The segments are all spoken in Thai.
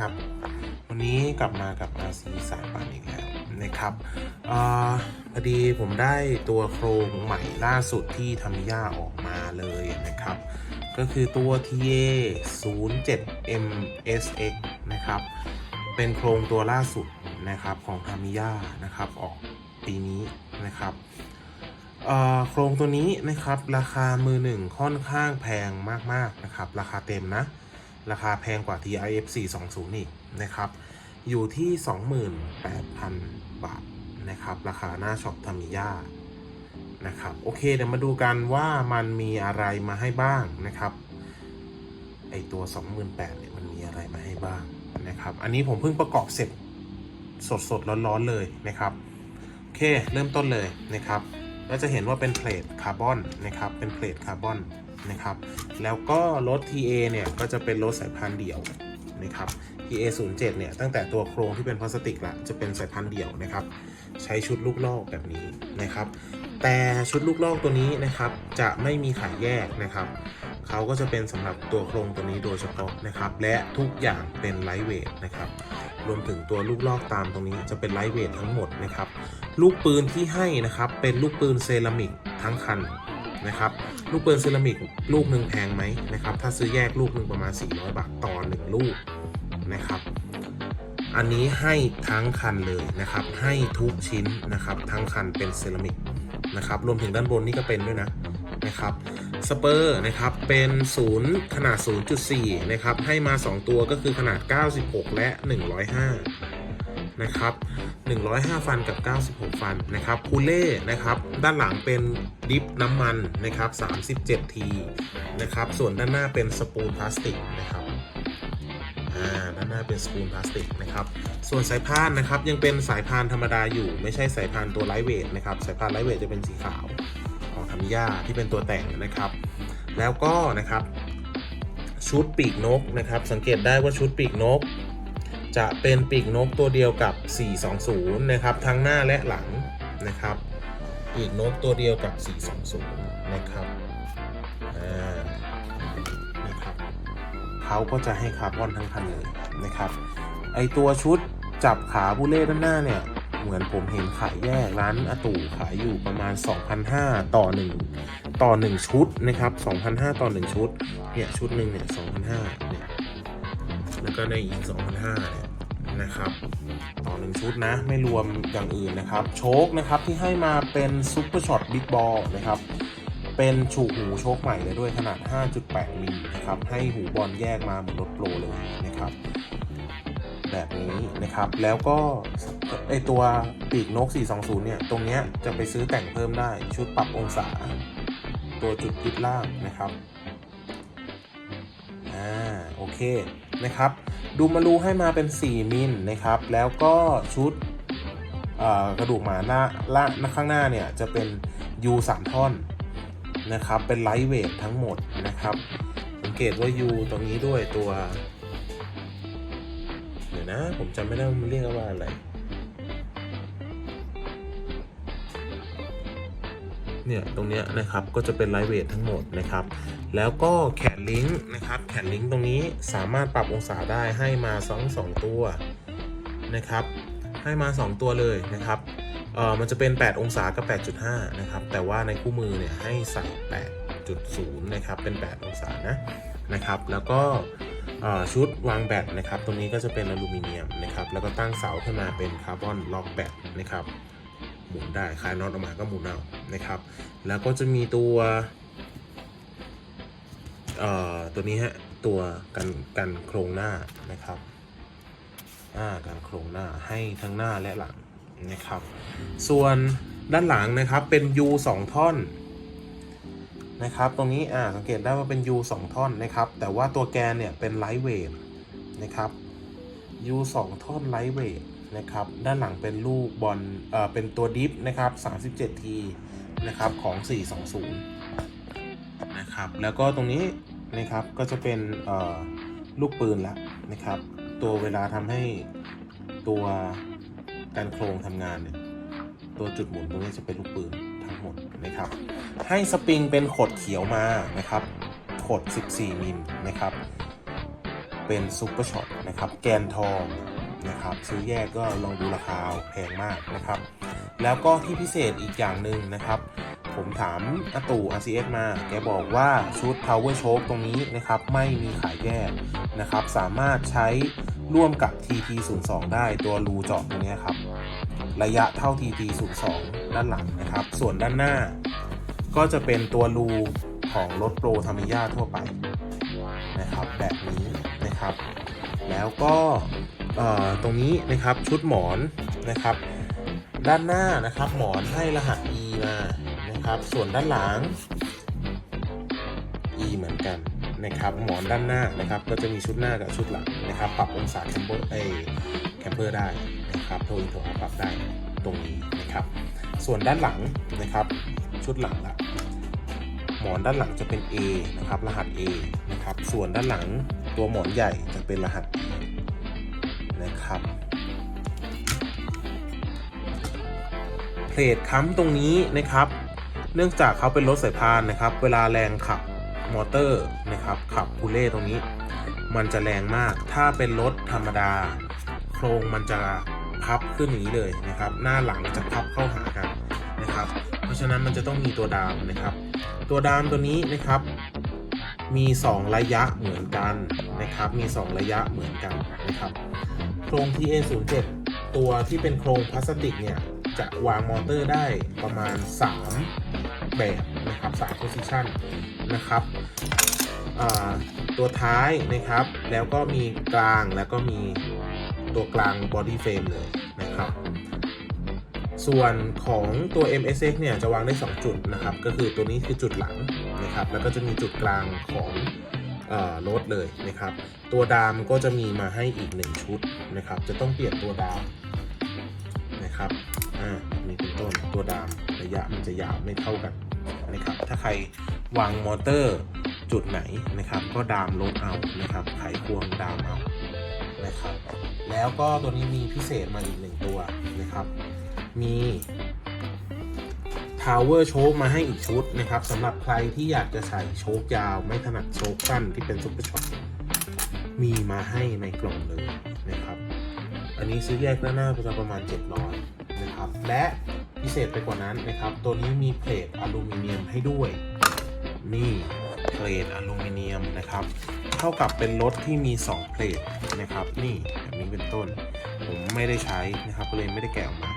ครับ วันนี้กลับมากับอาซีสายป่านอีกแล้วนะครับอพอดีผมได้ตัวโครงใหม่ล่าสุดที่ทามิยาออกมาเลยนะครับ ก็คือตัว TA 0 7 MSX นะครับ เป็นโครงตัวล่าสุดนะครับของทามิยานะครับออกปีนี้นะครับโครงตัวนี้นะครับราคามือหนึ่งค่อนข้างแพงมากๆนะครับ ราคาเต็มนะ ราคาแพงกว่า TIF 420อีกนะครับ อยู่ที่ 28,000 บาทนะครับ ราคาหน้าช็อปทามิยานะครับ โอเค เดี๋ยวมาดูกันว่ามันมีอะไรมาให้บ้างนะครับไอตัว 28,000เนี่ยมันมีอะไรมาให้บ้างนะครับ อันนี้ผมเพิ่งประกอบเสร็จสดสดๆร้อนๆเลยนะครับ โอเค เริ่มต้นเลยนะครับ ก็จะเห็นว่าเป็นเพลทคาร์บอนนะครับ เป็นเพลทคาร์บอน นะครับ แล้วก็รถ TA เนี่ยก็จะเป็นรถสายพานธ์เดี่ยวนะครับ TA 0 7เนี่ยตั้งแต่ตัวโครงที่เป็นพลาสติกละจะเป็นสายพานธ์เดี่ยวนะครับ ใช้ชุดลูกลอกแบบนี้นะครับ แต่ชุดลูกลอกตัวนี้นะครับจะไม่มีขายแยกนะครับเขาก็จะเป็นสำหรับตัวโครงตัวนี้โดยเฉพาะนะครับ และทุกอย่างเป็นไลท์เวทนะครับรวมถึงตัวลูกลอกตามตรงนี้จะเป็นไลท์เวททั้งหมดนะครับ ลูกปืนที่ให้นะครับเป็นลูกปืนเซรามิกทั้งคัน นะครับลูกปืนเซรามิกลูกหนึ่งแพงไหมนะครับถ้าซื้อแยกลูกหนึ่งประมาณ 400 บาทต่อหนึ่งลูกนะครับอันนี้ให้ทั้งคันเลยนะครับให้ทุกชิ้นนะครับทั้งคันเป็นเซรามิกนะครับรวมถึงด้านบนนี่ก็เป็นด้วยนะนะครับสเปอร์นะครับเป็นศูนย์ขนาด 0.4นะครับให้มา 2 ตัวก็คือขนาด 96 และ 105 นะครับ105 ฟันกับ 96 ฟันนะครับคูเล่นะครับด้านหลังเป็นดิฟน้ำมันนะครับ37ทีนะครับส่วนด้านหน้าเป็นสปูลพลาสติกนะครับด้านหน้าเป็นสปูลพลาสติกนะครับส่วนสายพานนะครับยังเป็นสายพานธรรมดาอยู่ ไม่ใช่สายพานตัวไลท์เวทนะครับสายพานไลท์เวทจะเป็นสีขาวของธรรมิยาที่เป็นตัวแต่งนะครับแล้วก็นะครับชุดปีกนกนะครับสังเกตได้ว่าชุดปีกนก จะเป็นปีกนกตัวเดียวกับ 420 นะครับ ทั้งหน้าและหลังนะครับ ปีกนกตัวเดียวกับ 420 นะครับอ่านะครับเขาก็จะให้คาร์บอนทั้งคันเลยนะครับ ไอตัวชุดจับขาบูเล่ด้านหน้าเนี่ย เหมือนผมเห็นขายแยกร้านอาตู่ขายอยู่ประมาณ 2,500 ต่อ 1 ต่อ 1 ชุดนะครับ2,500 ต่อ 1 ชุด เนี่ย ชุดหนึ่งเนี่ย2,500เนี่ย ก็ในอีก2,500เนี่ยนะครับต่อ1ชุดนะ ไม่รวมอย่างอื่นนะครับ โชคนะครับที่ให้มาเป็นซุปเปอร์ช็อตบิ๊กบอลนะครับ เป็นฉูกหูโชคใหม่เลยด้วยขนาด 5.8มิลนะครับ ให้หูบอลแยกมาเหมือนรถโปรเลยนะครับ แบบนี้นะครับ แล้วก็ไอตัวปีกนก 420 เนี่ย ตรงเนี้ยจะไปซื้อแต่งเพิ่มได้ ชุดปรับองศา ตัวจุดยึดล่างนะครับ อ่า โอเคนะครับ ดูมารูให้มาเป็น 4 มิลนะครับ แล้วก็ชุดกระดูกหมาหน้าล่างข้างหน้าเนี่ยจะเป็น U 3ท่อนนะครับ เป็นไลท์เวททั้งหมดนะครับ สังเกตว่า U ตรงนี้ด้วยตัว เดี๋ยวนะ ผมจำไม่ได้ว่ามันเรียกว่าอะไร เนี่ย ตรงเนี้ยนะครับก็จะเป็นไลท์เวททั้งหมดนะครับ แล้วก็แขนลิงก์นะครับ แขนลิงก์ตรงนี้สามารถปรับองศาได้ให้มาสองตัวนะครับ ให้มา 2 ตัวเลยนะครับเออมันจะเป็น 8 องศากับ 8.5 นะครับ แต่ว่าในคู่มือเนี่ยให้ใส่ 8.0 นะครับ เป็น 8 องศานะนะครับ แล้วก็ชุดวางแบตนะครับ ตรงนี้ก็จะเป็นอลูมิเนียมนะครับ แล้วก็ตั้งเสาขึ้นมาเป็นคาร์บอนล็อกแบตนะครับ หมุนได้คลายน็อตออกมาก็หมุนเอานะครับ แล้วก็จะมีตัว ตัวนี้ฮะตัวกันกันโครงหน้านะครับอ่าการโครงหน้าให้ทั้งหน้าและหลังนะครับ ส่วนด้านหลังนะครับเป็น U 2 ท่อนนะครับตรงนี้อ่าสังเกตได้ว่าเป็น U 2 ท่อนนะครับ แต่ว่าตัวแกนเนี่ยเป็นไลท์เวทนะครับ U 2 ท่อนไลท์เวทนะครับ ด้านหลังเป็นลูกบอลเอ่อเป็นตัวดิฟนะครับ37ทีนะครับของ 420 นะครับ แล้วก็ตรงนี้ นะครับ ก็จะเป็นลูกปืนละนะครับ ตัวเวลาทำให้ตัวการโครงทำงานเนี่ยตัวจุดหมุนตรงนี้จะเป็นลูกปืนทั้งหมดนะครับ ให้สปริงเป็นขดเขียวมานะครับขด 14 มิลนะครับ เป็นซุปเปอร์ช็อปนะครับ แกนทองนะครับ ซื้อแยกก็ลองดูราคาแพงมากนะครับ แล้วก็ที่พิเศษอีกอย่างหนึ่งนะครับ ผมถามอาตู่ RCS มา แกบอกว่าชุด Power Choke ตรงนี้นะครับ ไม่มีขายแยกนะครับ สามารถใช้ร่วมกับ TT02 ได้ตัวรูเจาะตรงนี้ครับ ระยะเท่า TT02 ด้านหลังนะครับ ส่วนด้านหน้า ก็จะเป็นตัวรูของรถโปรธรรมิยาทั่วไปนะครับ แบบนี้นะครับ แล้วก็ตรงนี้นะครับชุดหมอนนะครับ ด้านหน้านะครับหมอนให้รหัส E มา นะครับ ส่วนด้านหลัง E เหมือนกันนะครับหมอนด้านหน้านะครับก็จะมีชุดหน้ากับชุดหลังนะครับ ปรับองศาแคมเปอร์เอแคมเปอร์ได้นะครับโทนโทนปรับได้ตรงนี้นะครับ ส่วนด้านหลังนะครับ ชุดหลังละหมอนด้านหลังจะเป็น A นะครับรหัส A นะครับส่วนด้านหลังตัวหมอนใหญ่จะเป็นรหัส E นะครับเพลทค้ำตรงนี้นะครับ เนื่องจากเขาเป็นรถสายพานนะครับ เวลาแรงขับมอเตอร์นะครับ ขับคูเล่ตรงนี้ มันจะแรงมาก ถ้าเป็นรถธรรมดา โครงมันจะพับขึ้นอย่างนี้เลยนะครับ หน้าหลังจะพับเข้าหากันนะครับ เพราะฉะนั้นมันจะต้องมีตัวดามนะครับ ตัวดามตัวนี้นะครับ มี 2 ระยะเหมือนกันนะครับ มี 2 ระยะเหมือนกันนะครับ โครง TA07 ตัวที่เป็นโครงพลาสติกเนี่ยจะวางมอเตอร์ได้ประมาณ 3 แบบนะครับ3 position นะครับตัวท้ายนะครับ แล้วก็มีกลางแล้วก็มีตัวกลาง body frame เลยนะครับ ส่วนของตัว MSX เนี่ยจะวางได้ 2 จุดนะครับ ก็คือตัวนี้คือจุดหลังนะครับ แล้วก็จะมีจุดกลางของรถเลยนะครับ ตัวดามก็จะมีมาให้อีก 1 ชุดนะครับ จะต้องเปลี่ยนตัวดาม นะครับอ่านี่เป็นต้นตัวดามระยะมันจะยาวไม่เท่ากันนะครับ ถ้าใครวางมอเตอร์จุดไหนนะครับ ก็ดามลดเอานะครับไขควงดามเอานะครับ แล้วก็ตัวนี้มีพิเศษมาอีกหนึ่งตัวนะครับ มี Tower Choke มาให้อีกชุดนะครับสำหรับใครที่อยากจะใส่โชคยาว ไม่ถนัดโชคสั้นที่เป็นซุปเปอร์ช็อตมีมาให้ในกล่องเลย อันนี้ซื้อแยกด้านหน้าก็จะประมาณ 700นะครับ และพิเศษไปกว่านั้นนะครับ ตัวนี้มีเพลทอลูมิเนียมให้ด้วย นี่เพลทอลูมิเนียมนะครับ เท่ากับเป็นรถที่มี 2 เพลทนะครับ นี่แบบนี้เป็นต้น ผมไม่ได้ใช้นะครับ ก็เลยไม่ได้แกะออกมา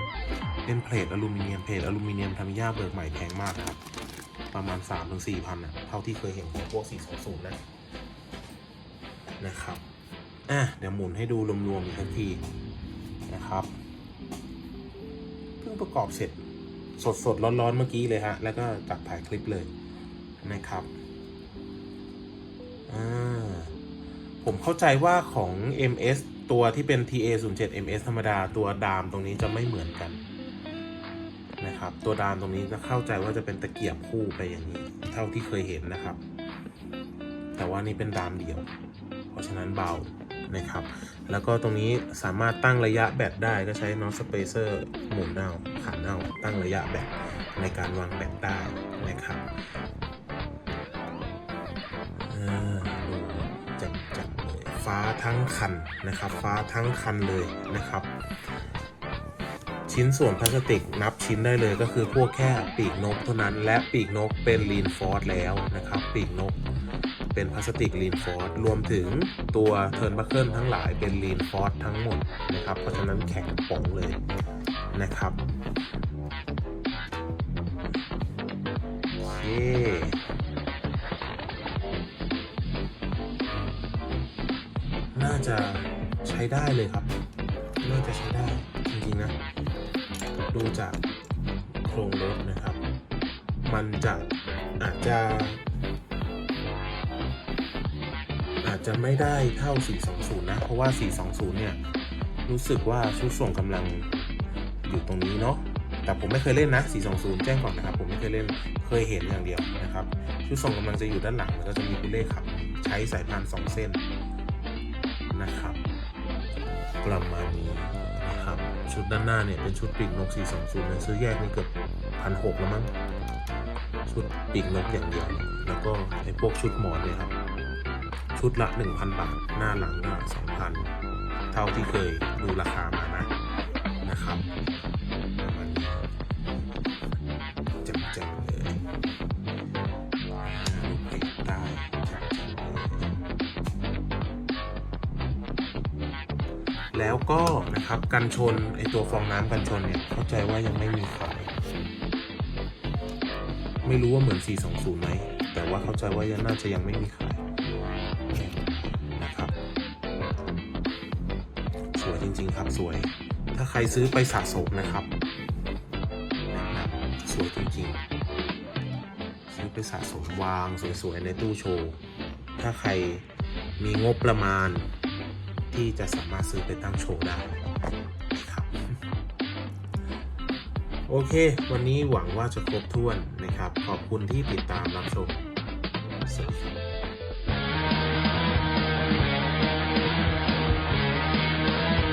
เป็นเพลทอลูมิเนียม เพลทอลูมิเนียมทามิยาเบิกใหม่แพงมากครับ ประมาณ 3-4ถึง4พันนะเท่าที่เคยเห็นของพวก 420 นะ นะครับ อะ เดี๋ยวหมุนให้ดูรวมๆอีกทั นะครับเพิ่งประกอบเสร็จสดๆร้อนๆเมื่อกี้เลยฮะ แล้วก็ตัดถ่ายคลิปเลยนะครับ ผมเข้าใจว่าของ MS ตัวที่เป็น TA07 MS ธรรมดาตัวดามตรงนี้จะไม่เหมือนกันนะครับ ตัวดามตรงนี้จะเข้าใจว่าจะเป็นตะเกียบคู่ไปอย่างนี้ เท่าที่เคยเห็นนะครับ แต่ว่านี่เป็นดามเดียว เพราะฉะนั้นเบา นะครับ แล้วก็ตรงนี้สามารถตั้งระยะแบตได้ก็ใช้น็อตสเปเซอร์หมุนเอาขันเอาตั้งระยะแบตในการวางแบตได้นะครับอ่าดูจับจับเลยฟ้าทั้งคันนะครับ ฟ้าทั้งคันเลยนะครับ ชิ้นส่วนพลาสติกนับชิ้นได้เลยก็คือพวกแค่ปีกนกเท่านั้น และปีกนกเป็นลีนฟอร์ดแล้วนะครับ ปีกนก เป็นพลาสติกลีนฟอร์ดรวมถึงตัวเทิร์นบัคเกิลทั้งหลายเป็นลีนฟอร์ดทั้งหมดนะครับ เพราะฉะนั้นแข็งป่องเลยนะครับโอเคน่าจะใช้ได้เลยครับ น่าจะใช้ได้จริงๆนะ ดูจากโครงรถนะครับ มันจะอาจจะ จะไม่ได้เท่า 420 นะ เพราะว่า 420 เนี่ย รู้สึกว่าชุดส่งกำลังอยู่ตรงนี้เนาะแต่ผมไม่เคยเล่นนะ 420 แจ้งก่อนนะครับ ผมไม่เคยเล่น เคยเห็นอย่างเดียวนะครับ ชุดส่งกำลังจะอยู่ด้านหลัง แล้วก็จะมีผู้เล่ขับ ใช้สายพาน 2 เส้นนะครับ ประมาณนี้นะครับ ชุดด้านหน้าเนี่ยเป็นชุดปีกนก 420นะซื้อแยกนี่เกือบพันหกแล้วมั้ง ชุดปีกนกอย่างเดียว แล้วก็ไอ้พวกชุดหมอนเนี่ยครับ ชุดละ 1,000 บาท หน้าหลังก็2,000 เท่าที่เคยดูราคามานะนะครับมาณนี้จำเลยลูกเพจได้จำๆเลยแล้วก็นะครับกันชนไอตัวฟองน้ำกันชนเนี่ย เข้าใจว่ายังไม่มีขายไม่รู้ว่าเหมือน 420 ไหม แต่ว่าเข้าใจว่ายังน่าจะยังไม่มีขาย ริงๆครับสวย ถ้าใครซื้อไปสะสมนะครับสวยจริงๆ ซื้อไปสะสมวางสวยๆในตู้โชว์ ถ้าใครมีงบประมาณ ที่จะสามารถซื้อไปตั้งโชว์ได้ครับโอเค วันนี้หวังว่าจะครบถ้วนนะครับ ขอบคุณที่ติดตามรับชมสวัสดีครับ